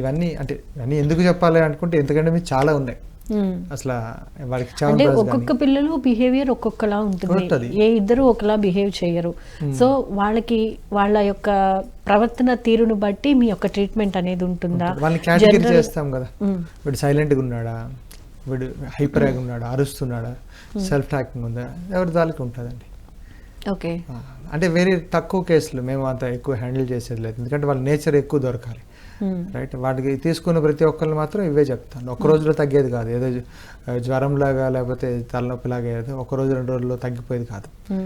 ఇవన్నీ అంటే ఇవన్నీ ఎందుకు చెప్పాలి అనుకుంటే ఎందుకంటే మీకు చాలా ఉన్నాయి. అసలు వాళ్ళకి అంటే ఒక్కొక్క పిల్లలు బిహేవియర్ ఒక్కొక్కలా ఉంటుంది. ఏ ఇద్దరు ఒకలా బిహేవ్ చేయరు. సో వాళ్ళకి వాళ్ళ యొక్క ప్రవర్తన తీరును బట్టి మీ యొక్క ట్రీట్మెంట్ అనేది ఉంటుందా? వాళ్ళని కేటగిరీ చేస్తాం కదా. వీడు సైలెంట్గా ఉన్నాడా? వీడు హైపర్గా ఉన్నాడా? అరుస్తున్నాడా? సెల్ఫ్ ట్రాకింగ్ ఉందా? ఎవరి దానికి ఉంటుందండి. ఓకే. అంటే వేరే తక్కువ కేసులు మేము అంత ఎక్కువ హ్యాండిల్ చేసేది లేదు. ఎందుకంటే వాళ్ళ నేచర్ ఎక్కువ దొరకాలి. రైట్ వాటికి తీసుకున్న ప్రతి ఒక్కళ్ళు మాత్రం ఇవే చెప్తాను. ఒక రోజులో తగ్గేది కాదు. ఏదో జ్వ- జ్వరంలాగా లేకపోతే తలనొప్పిలాగా ఏదో ఒక రోజు రెండు రోజుల్లో తగ్గిపోయేది కాదు.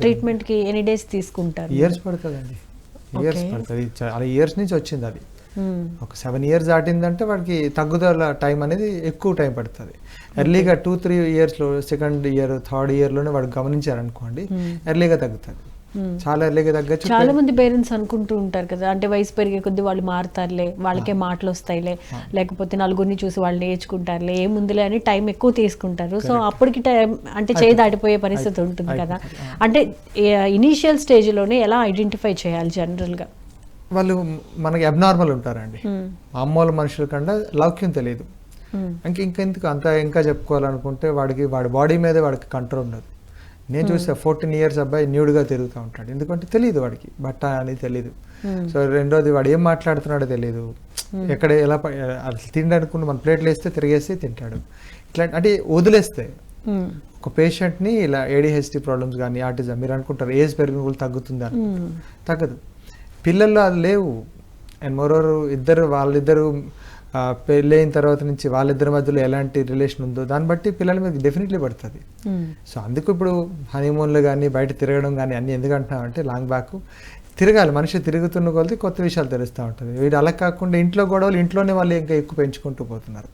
ట్రీట్మెంట్కి ఎనీ డేస్ తీసుకుంటారు? ఇయర్స్ పడుతుందండి. ఇయర్స్. పడుతుంది. చాలా ఇయర్స్ నుంచి వచ్చింది అది. ఒక సెవెన్ ఇయర్స్ దాటిందంటే వాడికి తగ్గుదల టైం అనేది ఎక్కువ టైం పడుతుంది. ఎర్లీగా టూ త్రీ ఇయర్స్లో సెకండ్ ఇయర్ థర్డ్ ఇయర్లోనే వాడు గమనించారనుకోండి Hmm. ఎర్లీగా తగ్గుతుంది. చాలా ఎర్లీగా తగ్గచ్చు. చాలా మంది పేరెంట్స్ అనుకుంటూ ఉంటారు కదా అంటే వయసు పెరిగే కొద్దీ వాళ్ళు మారుతారులే వాళ్ళకే మాటలు వస్తాయిలే లేకపోతే నలుగురిని చూసి వాళ్ళు నేర్చుకుంటారులే ఏముందిలే అని టైం ఎక్కువ తీసుకుంటారు. సో అప్పటికి టైం అంటే చేయి దాటిపోయే పరిస్థితి ఉంటుంది కదా. అంటే ఇనీషియల్ స్టేజ్లోనే ఎలా ఐడెంటిఫై చేయాలి జనరల్గా వాళ్ళు మనకి అబ్నార్మల్ ఉంటారండి. మామూలు మనుషుల కన్నా లౌక్యం తెలియదు. ఇంక ఇంకెందుకు అంత ఇంకా చెప్పుకోవాలనుకుంటే వాడికి వాడి బాడీ మీదే వాడికి కంట్రోల్ ఉండదు. నేను చూసా ఫోర్టీన్ ఇయర్స్ అబ్బాయి న్యూడ్గా తిరుగుతూ ఉంటాడు. ఎందుకంటే తెలియదు వాడికి. బట్ట అని తెలియదు సో రెండోది వాడు ఏం మాట్లాడుతున్నాడో తెలియదు ఎక్కడ ఎలా అసలు తినడానికి మన ప్లేట్లు వేస్తే తిరిగేసి తింటాడు. ఇట్లా అంటే వదిలేస్తే. ఒక పేషెంట్ని ఇలా ఏడిహెచ్డి ప్రాబ్లమ్స్ కానీ ఆటిజం మీరు అనుకుంటారు ఏజ్ పెరిగిన కూడా తగ్గుతుంది? అని తగ్గదు. పిల్లల్లో అది లేవు. అండ్ మోరోవర్ ఇద్దరు వాళ్ళిద్దరు పెళ్ళైన తర్వాత నుంచి వాళ్ళిద్దరి మధ్యలో ఎలాంటి రిలేషన్ ఉందో దాన్ని బట్టి పిల్లల మీద డెఫినెట్లీ పడుతుంది. సో అందుకు ఇప్పుడు హనీమూన్లు కానీ బయట తిరగడం కానీ అన్నీ ఎందుకు అంటున్నామంటే లాంగ్ బ్యాక్ తిరగాలి మనిషి తిరుగుతున్న కొద్దీ కొత్త విషయాలు తెలుస్తూ ఉంటుంది. వీడు అలా కాకుండా ఇంట్లో గొడవలు ఇంట్లోనే వాళ్ళు ఇంకా ఎక్కువ పెంచుకుంటూ పోతున్నారు.